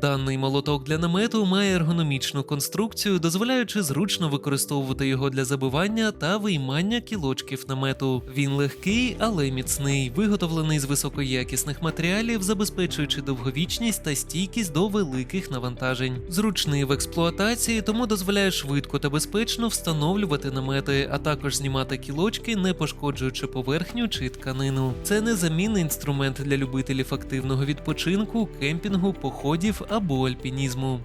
Даний молоток для намету має ергономічну конструкцію, дозволяючи зручно використовувати його для забивання та виймання кілочків намету. Він легкий, але міцний, виготовлений з високоякісних матеріалів, забезпечуючи довговічність та стійкість до великих навантажень. Зручний в експлуатації, тому дозволяє швидко та безпечно встановлювати намети, а також знімати кілочки, не пошкоджуючи поверхню чи тканину. Це незамінний інструмент для любителів активного відпочинку, кемпінгу, походів або альпінізму.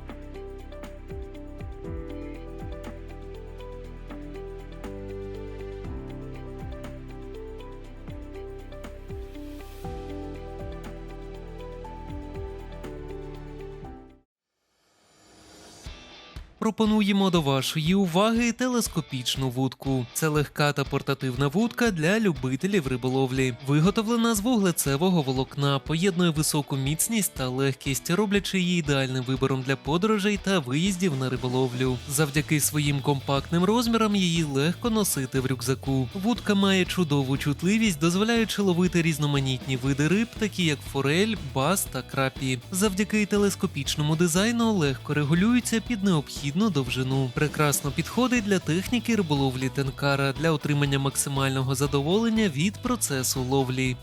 Пропонуємо до вашої уваги телескопічну вудку. Це легка та портативна вудка для любителів риболовлі. Виготовлена з вуглецевого волокна, поєднує високу міцність та легкість, роблячи її ідеальним вибором для подорожей та виїздів на риболовлю. Завдяки своїм компактним розмірам її легко носити в рюкзаку. Вудка має чудову чутливість, дозволяючи ловити різноманітні види риб, такі як форель, бас та крапі. Завдяки телескопічному дизайну легко регулюється під необхідну довжину. Прекрасно підходить для техніки риболовлі тенкара для отримання максимального задоволення від процесу ловлі.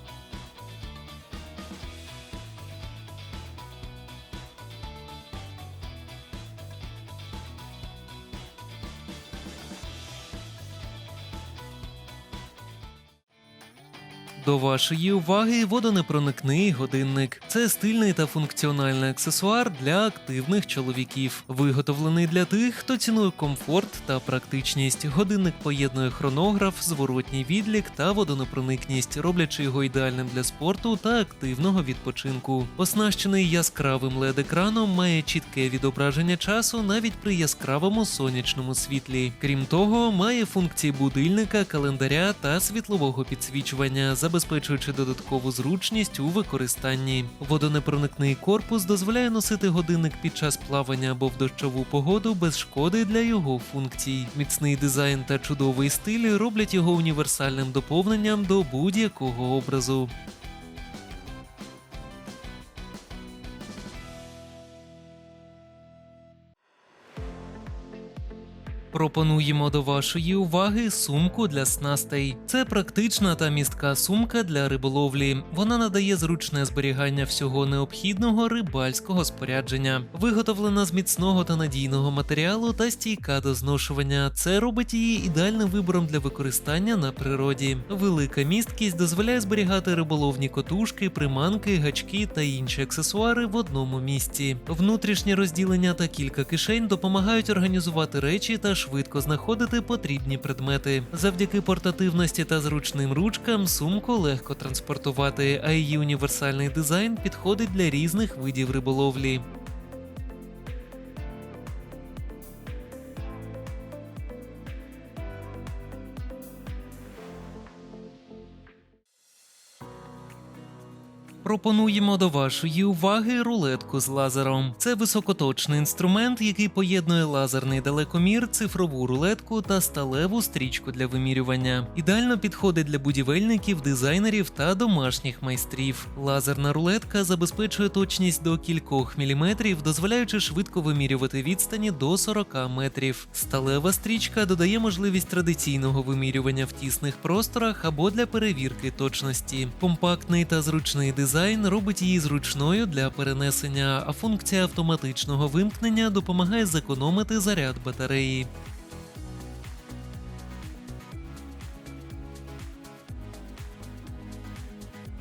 До вашої уваги водонепроникний годинник. Це стильний та функціональний аксесуар для активних чоловіків, виготовлений для тих, хто цінує комфорт та практичність. Годинник поєднує хронограф, зворотній відлік та водонепроникність, роблячи його ідеальним для спорту та активного відпочинку. Оснащений яскравим led екраном має чітке відображення часу навіть при яскравому сонячному світлі. Крім того, має функції будильника, календаря та світлового підсвічування, забезпечуючи додаткову зручність у використанні. Водонепроникний корпус дозволяє носити годинник під час плавання або в дощову погоду без шкоди для його функцій. Міцний дизайн та чудовий стиль роблять його універсальним доповненням до будь-якого образу. Пропонуємо до вашої уваги сумку для снастей. Це практична та містка сумка для риболовлі. Вона надає зручне зберігання всього необхідного рибальського спорядження, виготовлена з міцного та надійного матеріалу та стійка до зношування. Це робить її ідеальним вибором для використання на природі. Велика місткість дозволяє зберігати риболовні котушки, приманки, гачки та інші аксесуари в одному місці. Внутрішнє розділення та кілька кишень допомагають організувати речі та швидко знаходити потрібні предмети. Завдяки портативності та зручним ручкам сумку легко транспортувати, а її універсальний дизайн підходить для різних видів риболовлі. Пропонуємо до вашої уваги рулетку з лазером. Це високоточний інструмент, який поєднує лазерний далекомір, цифрову рулетку та сталеву стрічку для вимірювання. Ідеально підходить для будівельників, дизайнерів та домашніх майстрів. Лазерна рулетка забезпечує точність до кількох міліметрів, дозволяючи швидко вимірювати відстані до 40 метрів. Сталева стрічка додає можливість традиційного вимірювання в тісних просторах або для перевірки точності. Компактний та зручний дизайн робить її зручною для перенесення, а функція автоматичного вимкнення допомагає зекономити заряд батареї.